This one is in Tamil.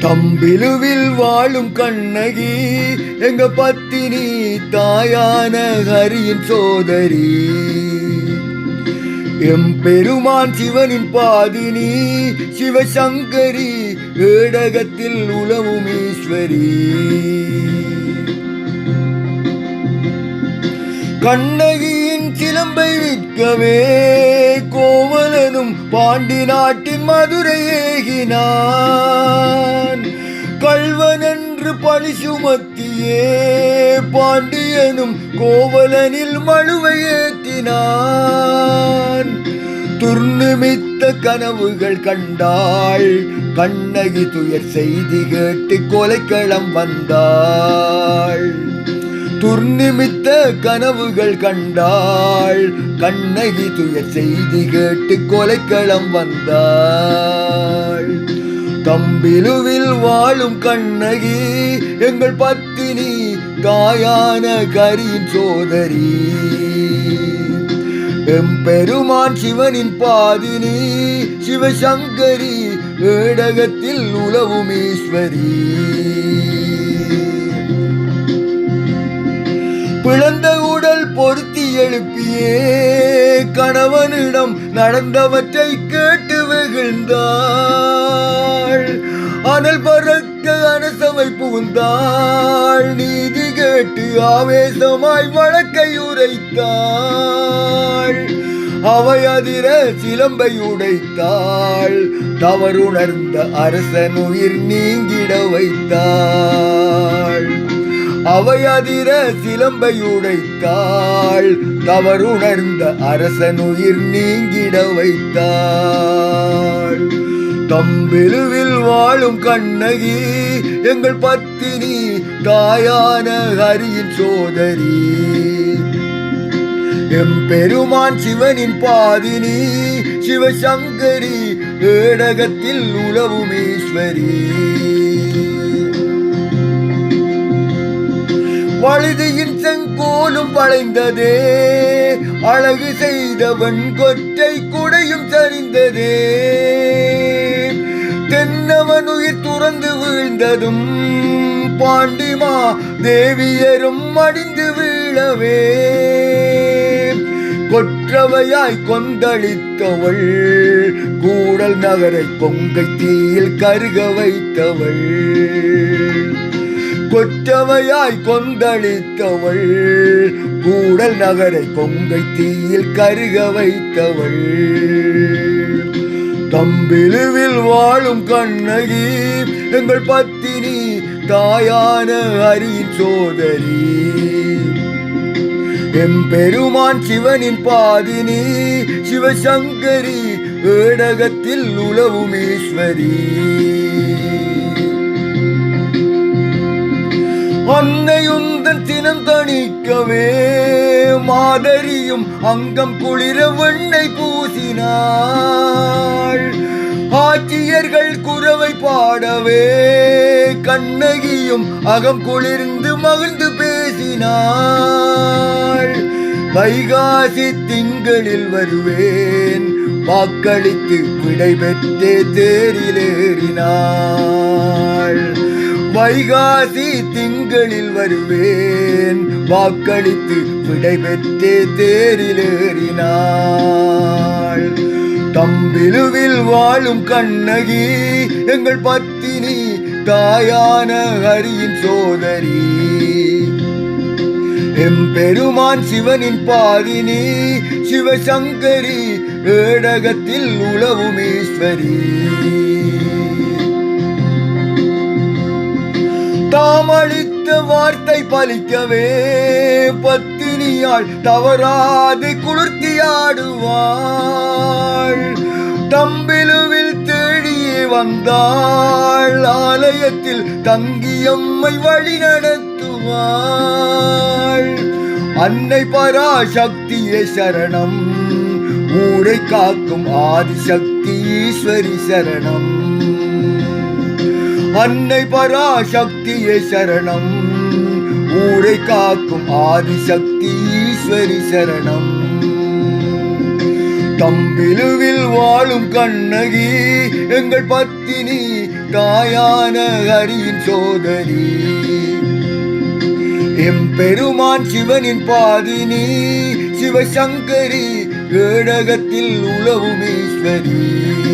தம்பிலுவில் வாழும் கண்ணகி எங்க பத்தினி தாயான ஹரியின் சோதரி. எம் பெருமான் சிவனின் பாதினி சிவசங்கரி ஏடகத்தில் உலவும் ஈஸ்வரி. கண்ணகியின் சிலம்பை விற்கவே கோவலனும் பாண்டி நாட்டின் மதுரை ஏகினார். கள்வன் பழி சுமத்தியே. பாண்டியனும் கோவலனில் மழுவை ஏற்றினான் துர்நிமித்த கனவுகள் கண்டாள். கண்ணகி துயர் செய்தி கேட்டு கொலைக்களம் வந்தாள். துர்நிமித்த கனவுகள் கண்டாள். கண்ணகி துயர் செய்தி கேட்டு கொலைக்களம் வந்தாள். தம்பிலுவில் வாழும் கண்ணகி எங்கள் பத்தினி தாயான கரியின் சோதரி. எம்பெருமான் சிவனின் பாதினி சிவசங்கரி ஏடகத்தில் உலவும் ஈஸ்வரி. பிளந்த உடல் பொறுத்த எழுப்பியே கணவனிடம் நடந்தவற்றை கேட்டு வெகுழ்ந்தாள் அனல் பறக்க அனசமை புகுந்தாள். நீதி கேட்டு ஆவேசமாய் வழக்கை உரைத்தாள். அவை அதிர சிலம்பை உடைத்தாள். தவறுணர்ந்த அரசன் உயிர் நீங்கிட வைத்தாள். அவையதிர சிலம்பை உடைத்தாள். தவறுணர்ந்த அரசனுயிர் நீங்கிட வைத்தாள். தம்பிலுவில் வாழும் கண்ணகி எங்கள் பத்தினி தாயான ஹரியின் சோதரி. எம் பெருமான் சிவனின் பாதினி சிவசங்கரி ஏடகத்தில் உலவும் ஈஸ்வரி வழுதியின் செங்கோலும் வளைந்ததே. அழகு செய்தவன் கொற்றை குடையும் சரிந்ததே. தென்னவன் உயிர் துறந்து வீழ்ந்ததும் பாண்டிமா தேவியரும் அடிந்து வீழவே. கொற்றவையாய் கொந்தளித்தவள் கூடல் நகரை பொங்கை தீயில் கருக வைத்தவள். கொற்றவையாய் கொந்தளித்தவள். கூடல் நகரை கொங்கை தீயில் கருக வைத்தவள். தம்பிலுவில் வாழும் கண்ணகி எங்கள் பத்தினி தாயான அரியின் சோதரி. எம்பெருமான் சிவனின் பாதினி சிவசங்கரி ஏடகத்தில் உலவும் ஈஸ்வரி அன்னையுந்தன் தினம் தணிக்கவே மாதரியும் அங்கம் குளிர வெண்ணை பூசினாள். ஆட்சியர்கள் குறவை பாடவே கண்ணகியும் அகம் குளிர்ந்து மகிழ்ந்து பேசினாள். வைகாசி திங்களில் வருவேன் வாக்களித்து விடை பெற்றே தேரிலேறினாள் வைகாசி திங்களில் வருவேன். வாக்களித்து விடைபெற்றே தேரிலேறினாள். தம்பிலுவில் வாழும் கண்ணகி எங்கள் பத்தினி தாயான ஹரியின் சோதரி. எம்பெருமான் சிவனின் பாதினி சிவசங்கரி ஏடகத்தில் உலவும் ஈஸ்வரி தாம் அளித்த வார்த்தை பலிக்கவே பத்தினியாள் தவறாது குளிர்த்தியாடுவாள். தம்பிலுவில் தேடியே வந்தாள் ஆலயத்தில் தங்கியம்மை வழி நடத்துவாள். அன்னை பராசக்தியே சரணம் ஊரை காக்கும் ஆதிசக்தி ஈஸ்வரி சரணம். அன்னை பராசக்தியே சரணம். ஊரை காக்கும் ஆதிசக்தி ஈஸ்வரி சரணம். தம்பிலுவில் வாழும் கண்ணகி எங்கள் பத்தினி தாயான ஹரியின் சோதரி. எம்பெருமான் சிவனின் பாதினி சிவசங்கரி ஏடகத்தில் உளவும் ஈஸ்வரி.